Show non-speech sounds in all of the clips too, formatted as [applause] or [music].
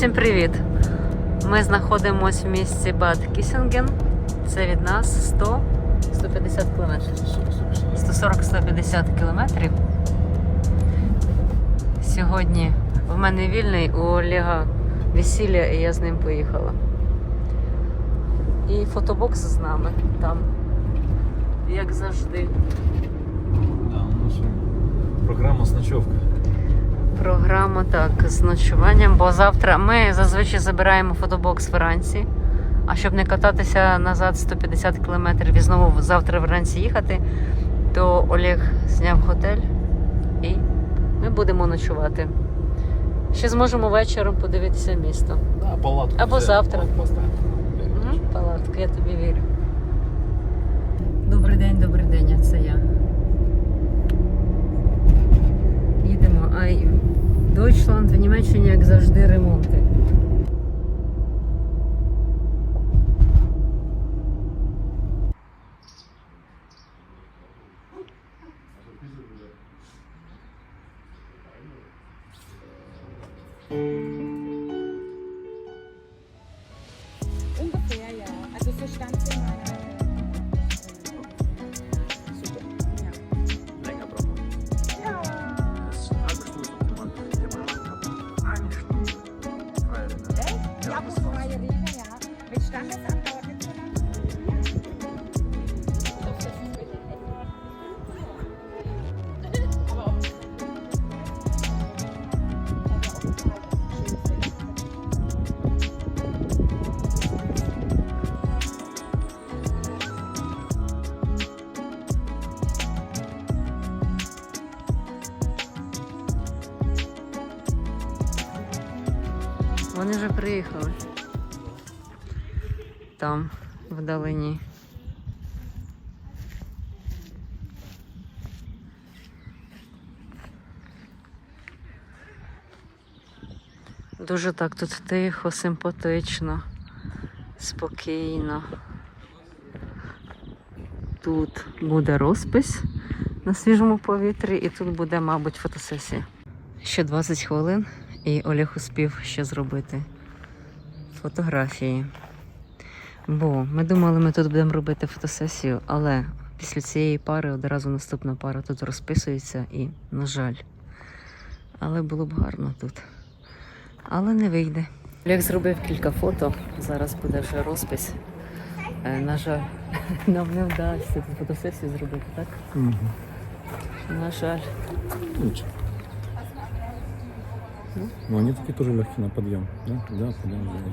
Всім привіт! Ми знаходимося в місті Бад Кісінген. Це від нас 100 150 кілометрів. 140-150 кілометрів. Сьогодні в мене вільний, у Олега весілля, і я з ним поїхала. І фотобокс з нами там, як завжди. Да, наша програма з ночовка. Програма так з ночуванням, бо завтра ми зазвичай забираємо фотобокс вранці. А щоб не кататися назад 150 кілометрів і знову завтра вранці їхати, то Олег зняв готель і ми будемо ночувати. Ще зможемо вечором подивитися місто. Да, палатку Або взяли, завтра. палатку. Угу, палатка, я тобі вірю. Добрий день, добрий день, а це я. Їдемо. Ай, Дойчланд в Німеччині, як завжди, ремонти. Там, вдалині. Дуже так тут тихо, симпатично, спокійно. Тут буде розпис на свіжому повітрі, і тут буде, мабуть, фотосесія. Ще 20 хвилин, і Олег успів ще зробити фотографії. Бо ми думали, ми тут будемо робити фотосесію, але після цієї пари одразу наступна пара тут розписується і, на жаль. Але було б гарно тут. Але не вийде. Олег зробив кілька фото. Зараз буде вже розпис. Е, На жаль, [laughs] нам не вдасться тут фотосесію зробити, так? На жаль. Ничего. Но они такие тоже легкие на подъем. Да, да, подъем. сделали.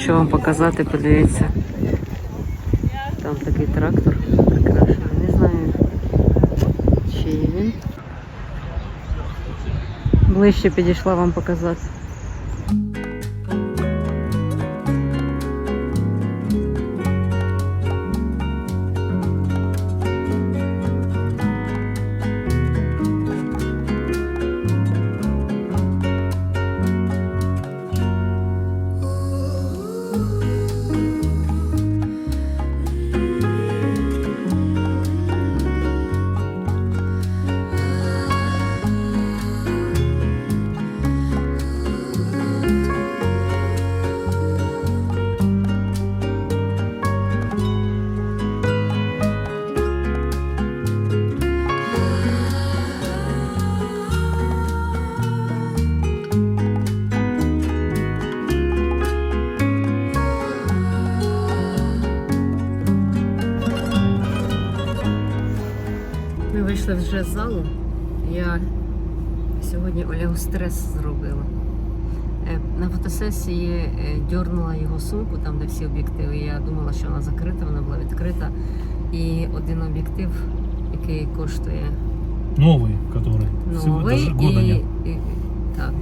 Що вам показати, подивіться. Там такий трактор прикрашений. Не знаю, чий він. Ближче підійшла вам показати. Стрес зробила. Е, На фотосесії е, дьорнула його сумку, там де всі об'єктиви. Я думала, що вона закрита, вона була відкрита. І один об'єктив, який коштує Новый, который. Новий і, і, так.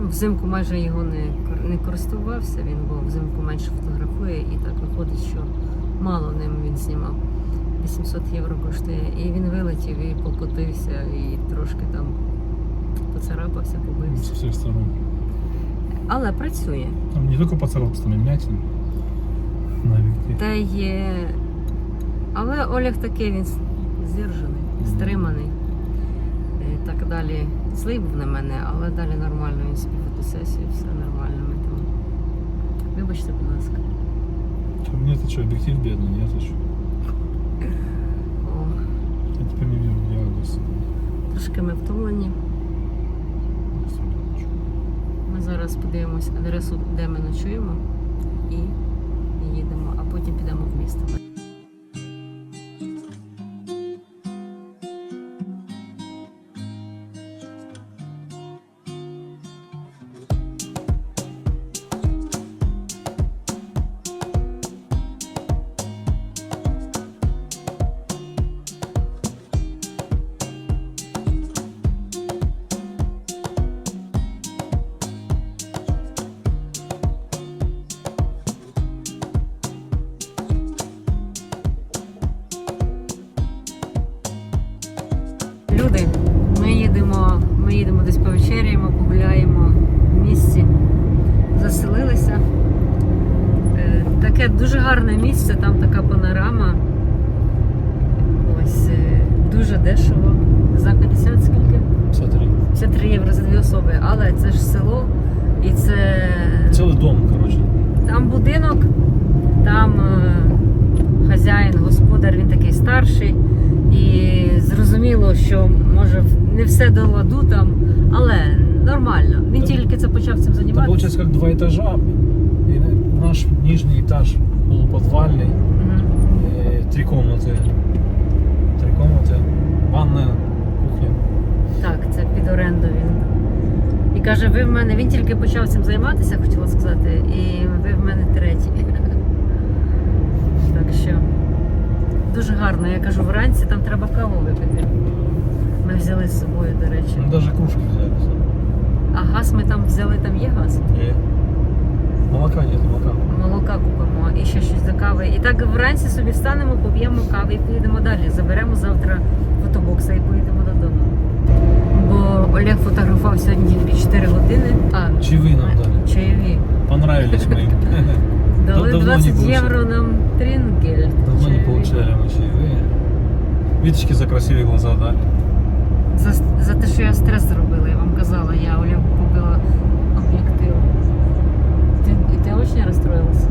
Ну, Взимку майже його не, не користувався, він бо взимку менше фотографує і так виходить, що мало ним він знімав. 800 євро коштує. І він вилетів і покотився, і трошки там поцарапався, Со побився. всех сторон. Але працює. Там не только поцарапался, там и вмятина на объектив. Та є. Але Олег такий він здержаний, стриманий. І так далі. Злий був на мене, але далі нормально він собі фотосесію, все нормально. Ми там. Вибачте, будь ласка. Чё, Мне-то что, объектив бедный, я-то что? О, Я теперь не вижу диагноз. трошки ми втомлені. Зараз подивимось адресу, де ми ночуємо, і їдемо, а потім підемо в місто. Таке дуже гарне місце, там така панорама. Ось е, дуже дешево. За 50 скільки? Смотри. 53 євро за дві особи. Але це ж село і це Целый дом, короче. там будинок, там е, хазяїн, господар, він такий старший. І зрозуміло, що може не все до ладу там, але нормально. Він Так. тільки це почав цим Это займатися. получается как два этажа. И наш нижний этаж полуподвальный. Мгм. э, Три комнаты. Три комнаты. Ванная, кухня. Так, це під оренду він. І каже, ви в мене, він тільки почав цим займатися, хотіла сказати, і ви в мене треті. Так що дуже гарно. Я кажу, вранці там треба каву випити. Ми взяли з собою, до речі. Ну, даже кружки взяли. А газ ми там взяли, там є газ. Э, Молока нет, молока. Молока купимо і ще щось до кави. І так вранці собі встанемо, поп'ємо кави і поїдемо далі. Заберемо завтра фотобокса і поїдемо додому. Бо Олег фотографував сьогодні тільки 4 години. А, Чаевые нам дали. чайові. Понравились мы [laughs] им. Дали давно не 20 получали. євро нам трінгель. Давно не Чайові. получали мы чаевые. Виточки за красивые глаза дали. За, за те, що я стрес зробила, я вам казала, я Олегу купила об'єктив. Ти, і ти дуже розстроїлася?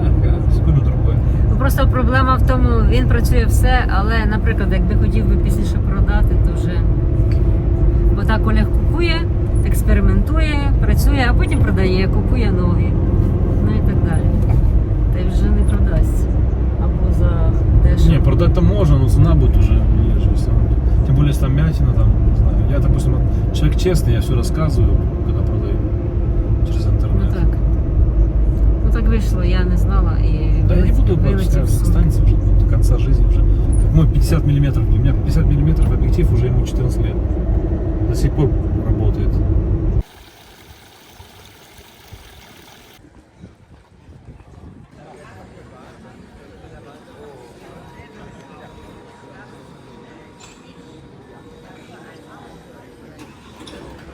Ага, куплю другое. Ну просто проблема в тому, він працює все, але, наприклад, якби хотів би пізніше продати, то вже. Бо так Олег купує, експериментує, працює, а потім продає, купує нові. Ну і так далі. Та й вже не продасться. Або за дешево. Не, продать-то можно, но цена будет уже ниже. всё. Тем более, если там мятина, там, не знаю. Я, допустим, человек честный, я все рассказываю, когда продаю Вийшло, я не знала і Да я не буду сумки. останется уже до конца жизни уже. Как мой 50 миллиметров, у меня 50 миллиметров объектив уже ему 14 лет. До сих пор работает.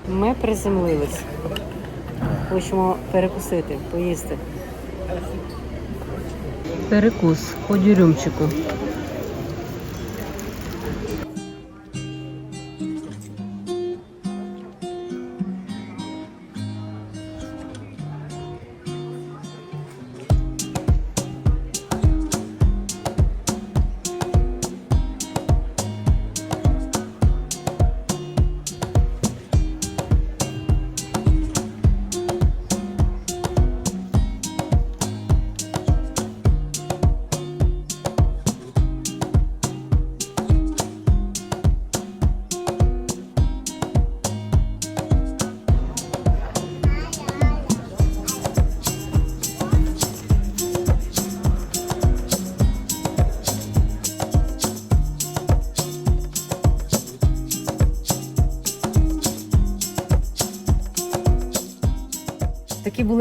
Ми приземлились. Хочемо перекусити, поїсти. Перекус по дюрюмчику.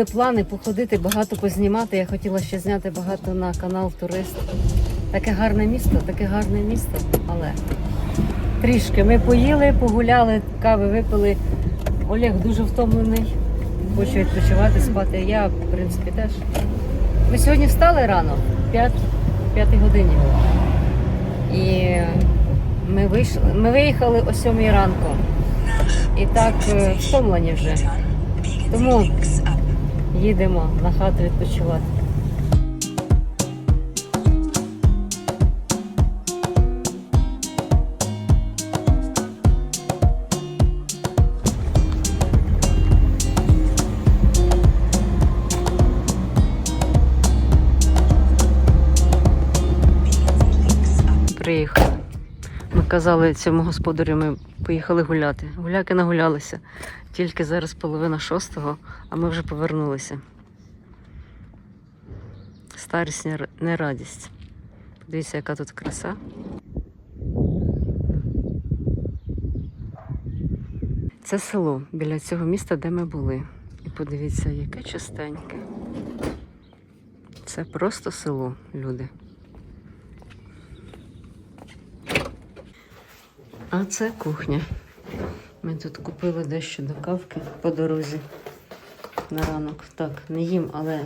Були плани походити, багато познімати. Я хотіла ще зняти багато на канал Турист. Таке гарне місто, таке гарне місто, але трішки. Ми поїли, погуляли, кави випили. Олег дуже втомлений. Хоче відпочивати, спати. Я, в принципі, теж. Ми сьогодні встали рано, в 5, 5 годині. І ми вийшли. Ми виїхали о 7 ранку. І так е, втомлені вже. Тому їдемо на хату відпочивати. Приїхали. Казали цьому господарю, ми поїхали гуляти. Гуляки нагулялися. Тільки зараз половина шостого, а ми вже повернулися. Старість не радість. Подивіться, яка тут краса. Це село біля цього міста, де ми були. І подивіться, яке чистеньке. Це просто село, люди. А це кухня. Ми тут купили дещо до кавки по дорозі на ранок. Так, не їм, але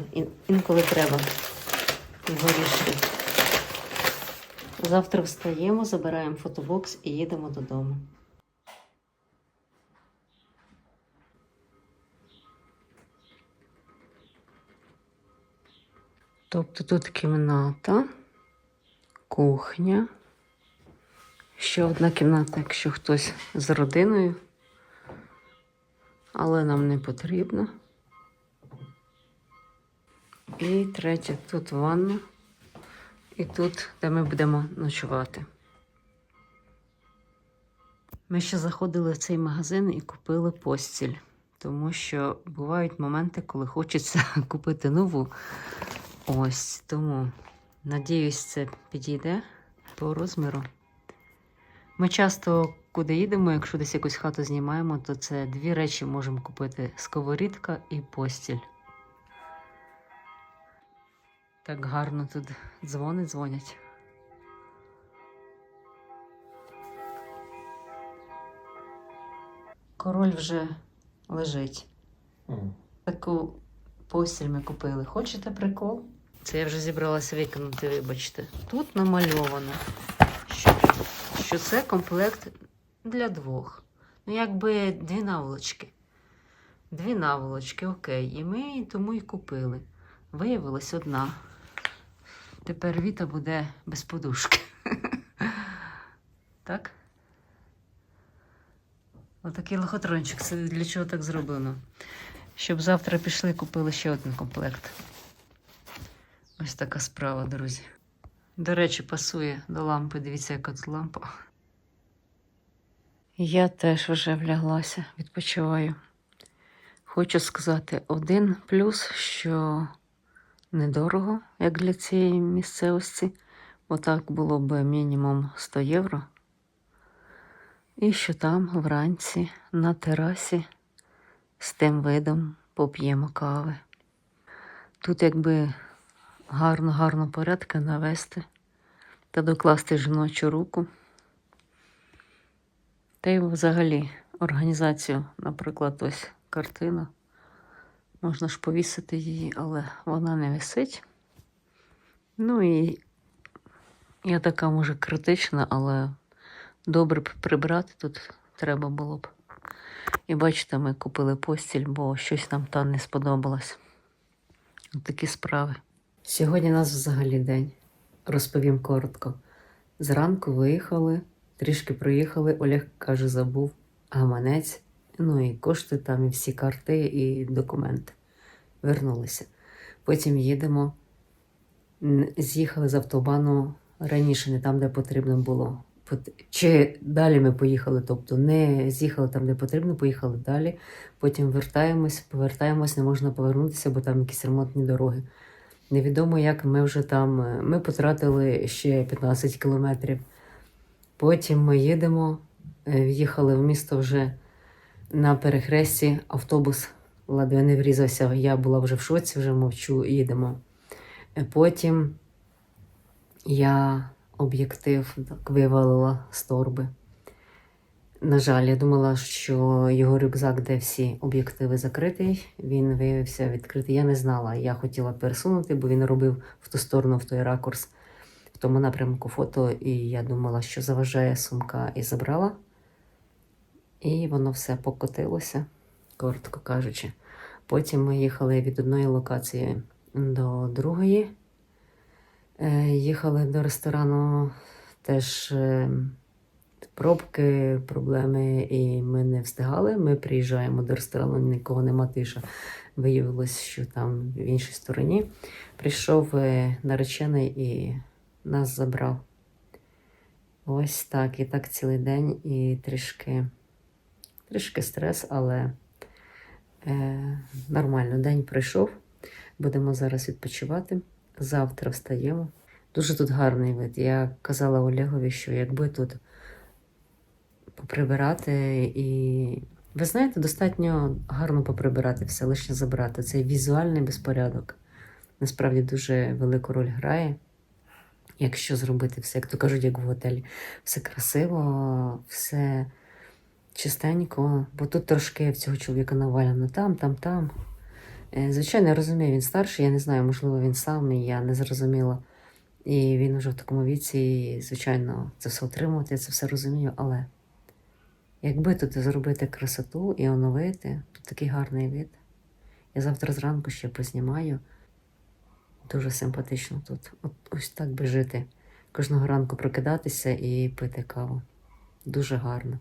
інколи треба горішки. Завтра встаємо, забираємо фотобокс і їдемо додому. Тобто тут кімната, кухня. Ще одна кімната, якщо хтось з родиною. Але нам не потрібно. І третє, тут ванна. І тут, де ми будемо ночувати. Ми ще заходили в цей магазин і купили постіль, тому що бувають моменти, коли хочеться [laughs] купити нову. Ось тому, надіюсь, це підійде по розміру. Ми часто, куди їдемо, якщо десь якусь хату знімаємо, то це дві речі можемо купити: сковорідка і постіль. Так гарно тут дзвони дзвонять. Король вже лежить. Таку постіль ми купили. Хочете прикол? Це я вже зібралася викинути, вибачте. Тут намальовано, що це комплект для двох. Ну, якби дві наволочки. Дві наволочки, окей. І ми тому і купили. Виявилась одна. Тепер Віта буде без подушки. Так? Отакий лохотрончик. Це для чого так зроблено? Щоб завтра пішли купили ще один комплект. Ось така справа, друзі. До речі, пасує до лампи. Дивіться, яка тут лампа. Я теж вже вляглася, відпочиваю. Хочу сказати один плюс, що недорого, як для цієї місцевості. Отак було б мінімум 100 євро. І що там вранці на терасі з тим видом поп'ємо кави. Тут якби гарно-гарно порядки навести та докласти жіночу руку. Та й взагалі організацію, наприклад, ось картина. Можна ж повісити її, але вона не висить. Ну і я така, може, критична, але добре прибрати тут треба було б. І бачите, ми купили постіль, бо щось нам там не сподобалось. От такі справи. Сьогодні у нас взагалі день. Розповім коротко. Зранку виїхали, трішки проїхали. Олег каже, забув гаманець. Ну і кошти там, і всі карти, і документи. Вернулися. Потім їдемо. З'їхали з автобану раніше, не там, де потрібно було. Чи далі ми поїхали, тобто не з'їхали там, де потрібно, поїхали далі. Потім вертаємось, повертаємось, не можна повернутися, бо там якісь ремонтні дороги. Невідомо, як ми вже там. е, Ми потратили ще 15 кілометрів. Потім ми їдемо, е, в'їхали в місто вже на перехресті. Автобус Ладно, не врізався, я була вже в шоці, вже мовчу, їдемо. Е, Потім я об'єктив вивалила з торби. На жаль, я думала, що його рюкзак, де всі об'єктиви закритий, він виявився відкритий. Я не знала. Я хотіла пересунути, бо він робив в ту сторону, в той ракурс, в тому напрямку фото, і я думала, що заважає сумка і забрала. І воно все покотилося, коротко кажучи. Потім ми їхали від одної локації до другої. Е, Їхали до ресторану теж е, пробки, проблеми, і ми не встигали. Ми приїжджаємо до ресторану, нікого нема тиша. Виявилось, що там в іншій стороні прийшов е, наречений і нас забрав. Ось так. І так цілий день, і трішки, трішки стрес, але е, нормально. День пройшов. Будемо зараз відпочивати. Завтра встаємо. Дуже тут гарний вид. Я казала Олегові, що якби тут поприбирати і. Ви знаєте, достатньо гарно поприбирати все, лише забрати. Цей візуальний безпорядок насправді дуже велику роль грає. Якщо зробити все, як то кажуть, як в готелі, все красиво, все чистенько, бо тут трошки в цього чоловіка навалено там, там, там. Е, Звичайно, я розумію, він старший, я не знаю, можливо, він сам, і я не зрозуміла. І він вже в такому віці, звичайно, це все отримувати, я це все розумію, але якби тут зробити красоту і оновити, тут такий гарний вид. Я завтра зранку ще познімаю. Дуже симпатично тут. От ось так би жити. Кожного ранку прокидатися і пити каву. Дуже гарно.